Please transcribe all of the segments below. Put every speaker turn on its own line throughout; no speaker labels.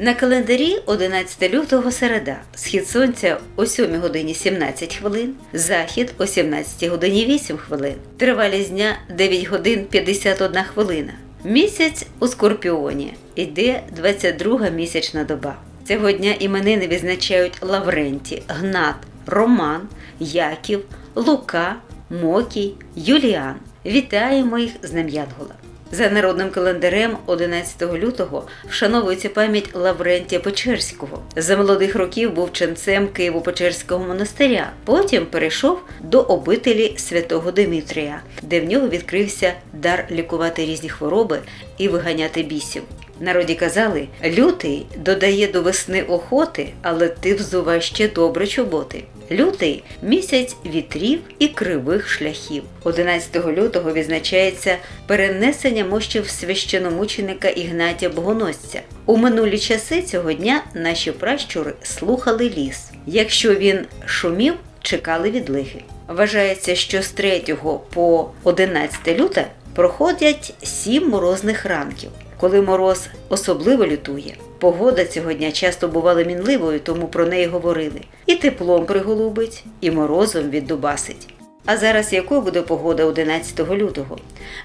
На календарі 11 лютого середа. Схід сонця о 7 годині 17 хвилин, захід о 17 годині 8 хвилин. Тривалість дня 9 годин 51 хвилина. Місяць у Скорпіоні. Іде 22 місячна доба. Цього дня іменини відзначають Лавренті, Гнат, Роман, Яків, Лука, Мокій, Юліан. Вітаємо їх з Днем Янгола. За народним календарем 11 лютого вшановується пам'ять Лаврентія Печерського. За молодих років був ченцем Києво-Печерського монастиря. Потім перейшов до обителі святого Димитрія, де в нього відкрився дар лікувати різні хвороби і виганяти бісів. Народі казали, лютий додає до весни охоти, але ти взувай ще добре чоботи. Лютий місяць вітрів і кривих шляхів. 11 лютого відзначається перенесення мощів священомученика Ігнатія Богоносця. У минулі часи цього дня наші пращури слухали ліс. Якщо він шумів, чекали відлиги. Вважається, що з 3 по 11 люте проходять сім морозних ранків, коли мороз особливо лютує. Погода цього дня часто бувала мінливою, тому про неї говорили. І теплом приголубить, і морозом віддубасить. А зараз якою буде погода 11 лютого?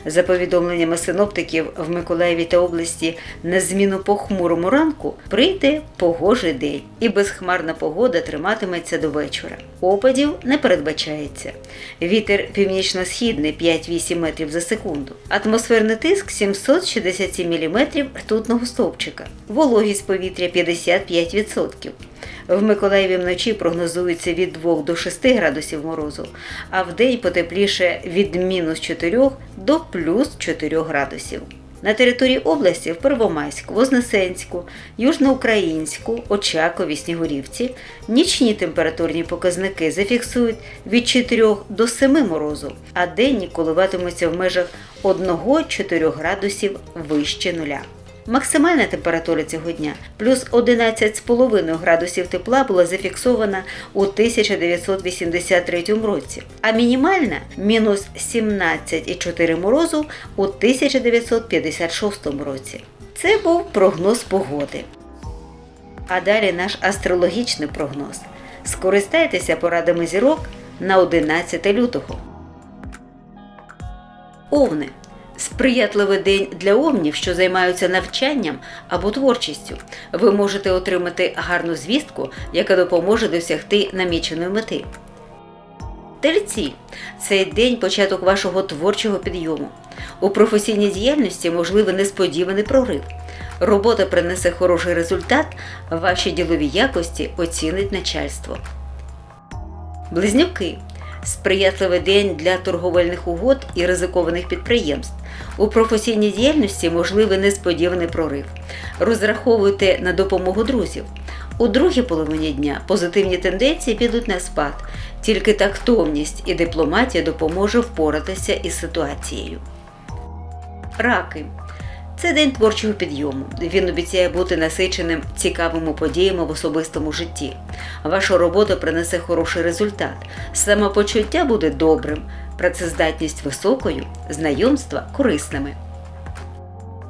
За повідомленнями синоптиків в Миколаєві та області на зміну похмурому ранку прийде погожий день, і безхмарна погода триматиметься до вечора. Опадів не передбачається. Вітер північно-східний 5-8 метрів за секунду. Атмосферний тиск 767 мм ртутного стовпчика. Вологість повітря 55%. В Миколаєві вночі прогнозується від 2 до 6 градусів морозу, а вдень потепліше від мінус 4 до плюс 4 градусів. На території області в Первомайську, Вознесенську, Южноукраїнську, Очакові, Снігурівці нічні температурні показники зафіксують від 4 до 7 морозу, а денні коливатимуться в межах 1-4 градусів вище нуля. Максимальна температура цього дня плюс 11,5 градусів тепла була зафіксована у 1983 році, а мінімальна мінус 17,4 морозу у 1956 році. Це був прогноз погоди. А далі наш астрологічний прогноз. Скористайтеся порадами зірок на 11 лютого. Овни. Сприятливий день для овнів, що займаються навчанням або творчістю. Ви можете отримати гарну звістку, яка допоможе досягти наміченої мети. Тельці цей день початок вашого творчого підйому. У професійній діяльності можливий несподіваний прорив. Робота принесе хороший результат, ваші ділові якості оцінить начальство. Близнюки сприятливий день для торговельних угод і ризикованих підприємств. У професійній діяльності можливий несподіваний прорив. Розраховуйте на допомогу друзів. У другій половині дня позитивні тенденції підуть на спад, тільки тактовність і дипломатія допоможе впоратися із ситуацією. Раки. Це день творчого підйому. Він обіцяє бути насиченим цікавими подіями в особистому житті. Ваша робота принесе хороший результат. Самопочуття буде добрим, працездатність високою, знайомства корисними.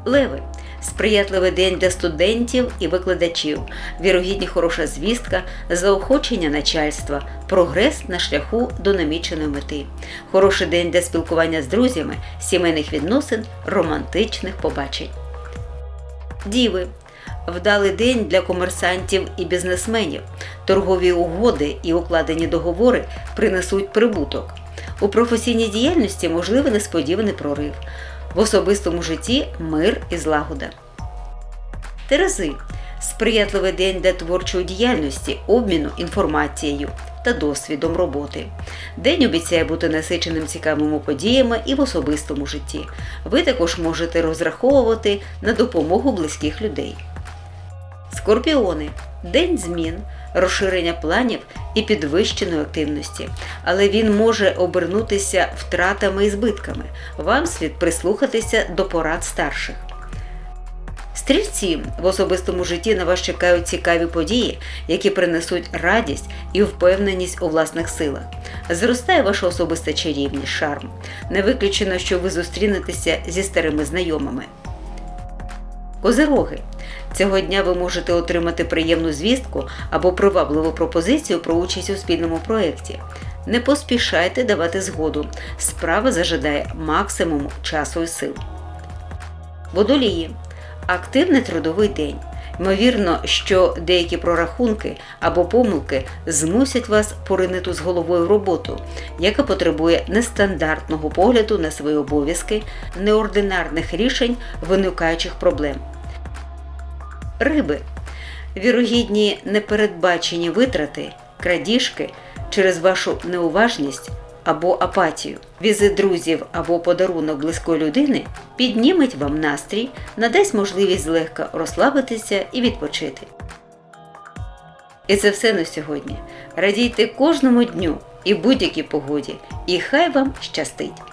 Леви. Сприятливий день для студентів і викладачів, вірогідні хороша звістка, заохочення начальства, прогрес на шляху до наміченої мети, хороший день для спілкування з друзями, сімейних відносин, романтичних побачень. Діви. Вдалий день для комерсантів і бізнесменів. Торгові угоди і укладені договори принесуть прибуток. У професійній діяльності можливий несподіваний прорив. В особистому житті мир і злагода. Терези сприятливий день для творчої діяльності, обміну інформацією та досвідом роботи. День обіцяє бути насиченим цікавими подіями і в особистому житті. Ви також можете розраховувати на допомогу близьких людей. Скорпіони день змін, розширення планів і підвищеної активності, але він може обернутися втратами і збитками. Вам слід прислухатися до порад старших. Стрільці в особистому житті на вас чекають цікаві події, які принесуть радість і впевненість у власних силах. Зростає ваша особиста чарівність, шарм. Не виключено, що ви зустрінетеся зі старими знайомими. Козироги. Цього дня ви можете отримати приємну звістку або привабливу пропозицію про участь у спільному проєкті. Не поспішайте давати згоду. Справа зажидає максимум часу і сил. Водолії. Активний трудовий день. Ймовірно, що деякі прорахунки або помилки змусять вас поринити з головою в роботу, яка потребує нестандартного погляду на свої обов'язки, неординарних рішень виникаючих проблем. Риби. Вірогідні непередбачені витрати, крадіжки через вашу неуважність або апатію. Візит друзів або подарунок близької людини підніметь вам настрій, надасть можливість злегка розслабитися і відпочити. І це все на сьогодні. Радійте кожному дню і будь-якій погоді, і хай вам щастить!